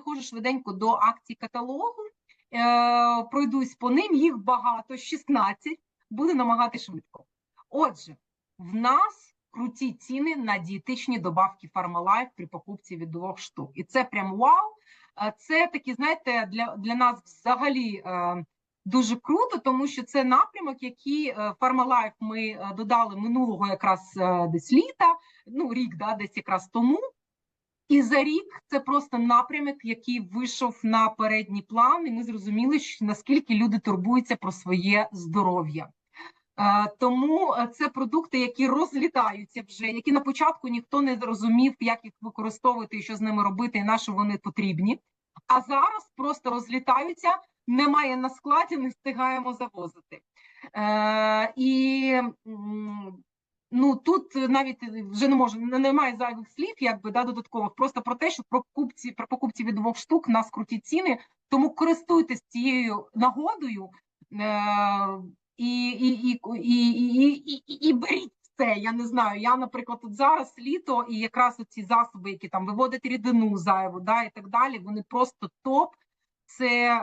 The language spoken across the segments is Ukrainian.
переходжу швиденько до акцій каталогу. Е, пройдусь по ним, їх багато, 16, буду намагати швидко. Отже, в нас круті ціни на дієтичні добавки Farmalife при покупці від двох штук. І це прям вау. Е, Це такі, знаєте, для, для нас взагалі е, дуже круто, тому що це напрямок, який е, Farmalife ми е, додали минулого якраз е, десь літа, ну рік, да, десь якраз тому. І за рік це просто напрямок, який вийшов на передній план, і ми зрозуміли, наскільки люди турбуються про своє здоров'я. Е, Тому е, це продукти, які розлітаються вже, які на початку ніхто не зрозумів, як їх використовувати і що з ними робити, і на що вони потрібні. А зараз просто розлітаються, немає на складі, не встигаємо завозити. Е, і ну тут навіть е, вже не можу, немає зайвих слів, якби да додаткових. Просто про те, що про купці про покупці від двох штук на круті ціни. Тому користуйтесь цією нагодою е, і і, і, і, і, і беріть. Це я не знаю. Я, наприклад, от зараз літо і якраз оці засоби, які там виводити рідину зайву, да і так далі. Вони просто топ. Це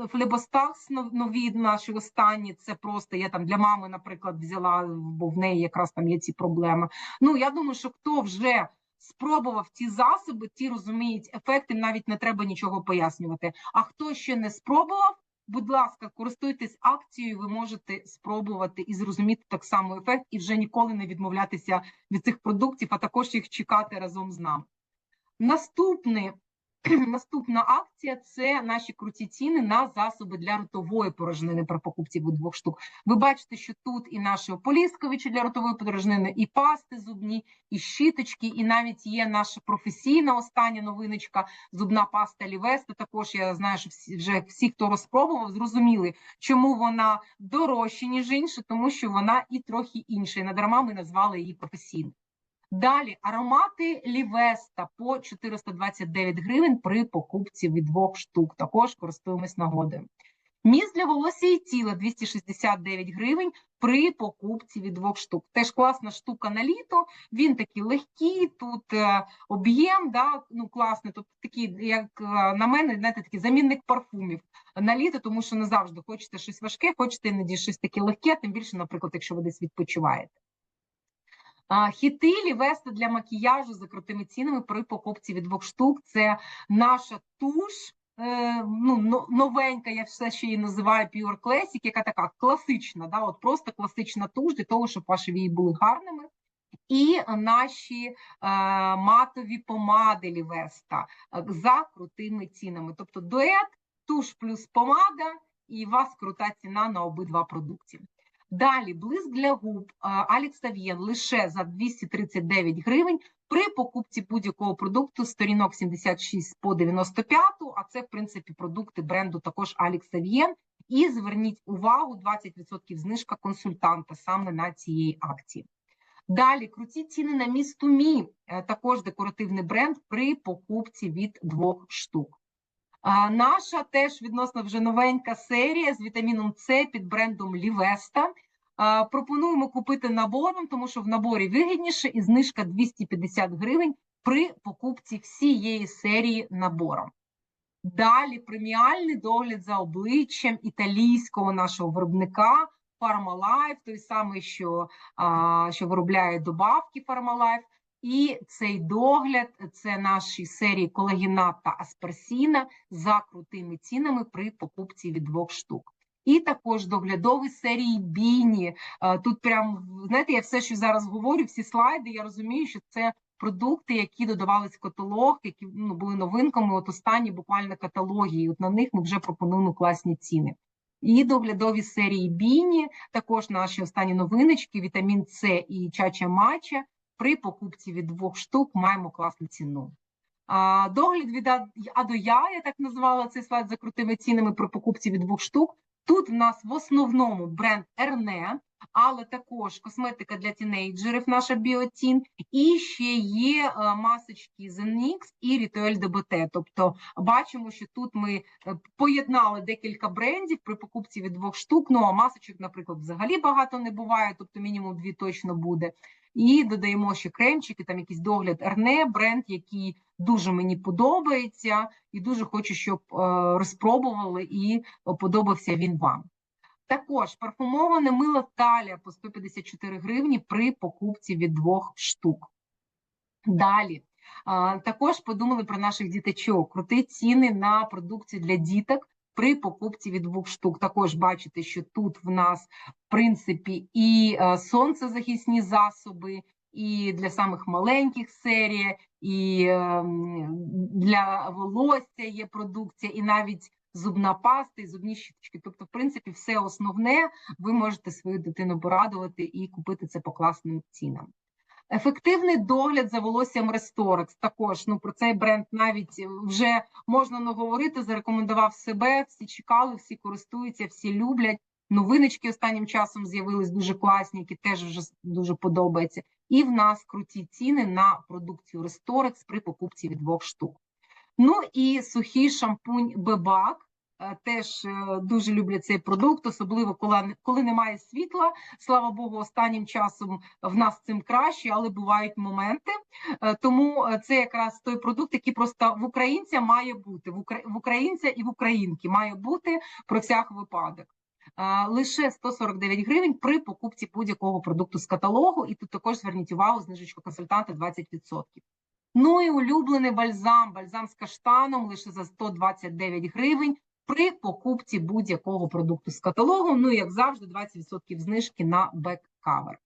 е, флебостакс нові наші останні. Це просто я там для мами, наприклад, взяла, бо в неї якраз там є ці проблеми. Ну я думаю, що хто вже спробував ці засоби, ті розуміють ефекти, навіть не треба нічого пояснювати. А хто ще не спробував, будь ласка, користуйтесь акцією, ви можете спробувати і зрозуміти так само ефект, і вже ніколи не відмовлятися від цих продуктів, а також їх чекати разом з нами. Наступний, наступна акція це наші круті ціни на засоби для ротової порожнини при покупці двох штук. Ви бачите, що тут і наші ополісковичі для ротової порожнини, і пасти зубні, і щіточки, і навіть є наша професійна остання новиночка зубна паста Лівеста. Також я знаю, що всі вже всі, хто розпробував, зрозуміли, чому вона дорожча, ніж інші, тому що вона і трохи інша. І надарма ми назвали її професійною. Далі аромати Лівеста по 429 гривень при покупці від двох штук. Також користуємось нагодою. Міст для волосся і тіла 269 гривень при покупці від двох штук. Теж класна штука на літо. Він такий легкий, тут е, об'єм, да, ну класний. Тобто такий, як е, на мене, знаєте, такий замінник парфумів на літо, тому що не завжди хочете щось важке, хочете іноді щось таке легке, тим більше, наприклад, якщо ви десь відпочиваєте. Хіти Лівеста для макіяжу за крутими цінами при покупці від двох штук. Це наша туш, е, ну, новенька, я все ще її називаю Pure Classic, яка така класична, да, от просто класична туш для того, щоб ваші вії були гарними. І наші е, матові помади Лівеста е, за крутими цінами. Тобто дует, туш плюс помада, і у вас крута ціна на обидва продукти. Далі блиск для губ Алекс Ав'єн лише за 239 гривень при покупці будь-якого продукту сторінок 76 по 95, а це, в принципі, продукти бренду також Алекс Ав'єн. І зверніть увагу, 20% знижка консультанта саме на цієї акції. Далі круті ціни на містумі, е, також декоративний бренд при покупці від двох штук. Наша теж відносно вже новенька серія з вітаміном С під брендом Лівеста. Пропонуємо купити набором, тому що в наборі вигідніше і знижка 250 гривень при покупці всієї серії набором. Далі преміальний догляд за обличчям італійського нашого виробника Farmalife, той самий, що, що виробляє добавки Farmalife. І цей догляд це наші серії колагінат та асперсіна за крутими цінами при покупці від двох штук. І також доглядові серії Біні. Е, Тут прям знаєте, я все, що зараз говорю, всі слайди. Я розумію, що це продукти, які додавались в каталог, які ну, були новинками. От останні буквально каталоги. І от на них ми вже пропонуємо класні ціни. І доглядові серії Біні, також наші останні новиночки: вітамін С і чача мача. При покупці від двох штук маємо класну ціну. Догляд від А А до Я, я так назвала цей слайд за крутими цінами при покупці від двох штук. Тут в нас в основному бренд Ерне, але також косметика для тінейджерів, наша біотін, і ще є е, масочки Zenix і Rituel DBT. Тобто бачимо, що тут ми е, поєднали декілька брендів при покупці від двох штук. Ну а масочок, наприклад, взагалі багато не буває, тобто мінімум дві точно буде. І додаємо ще кремчики, там якийсь догляд Ерне, бренд, який дуже мені подобається, і дуже хочу, щоб е, розпробували і подобався він вам. Також парфумоване мило Талія по 154 гривні при покупці від двох штук. Далі. Також подумали про наших діточок. Крути ціни на продукцію для діток при покупці від двох штук. Також бачите, що тут в нас, в принципі, і е, сонцезахисні засоби, і для самих маленьких серія, і ем, для волосся є продукція, і навіть зубна паста, і зубні щіточки. Тобто, в принципі, все основне ви можете свою дитину порадувати і купити це по класним цінам. Ефективний догляд за волоссям Restorex. Також ну про цей бренд навіть вже можна не говорити. Зарекомендував себе. Всі чекали, всі користуються, всі люблять. Новиночки останнім часом з'явились дуже класні, які теж вже дуже подобаються. І в нас круті ціни на продукцію Restorex при покупці від двох штук. Ну і сухий шампунь Бебак. Е, Теж е, дуже люблять цей продукт, особливо коли, коли немає світла. Слава Богу, останнім часом в нас цим краще, але бувають моменти. Е, Тому це якраз той продукт, який просто в українця має бути в укра- українця і в українки має бути про всяк випадок. Лише 149 гривень при покупці будь-якого продукту з каталогу, і тут також зверніть увагу, знижечка консультанта 20%. Ну і улюблений бальзам, бальзам з каштаном лише за 129 гривень при покупці будь-якого продукту з каталогу. Ну, як завжди, 20% знижки на бек-кавер.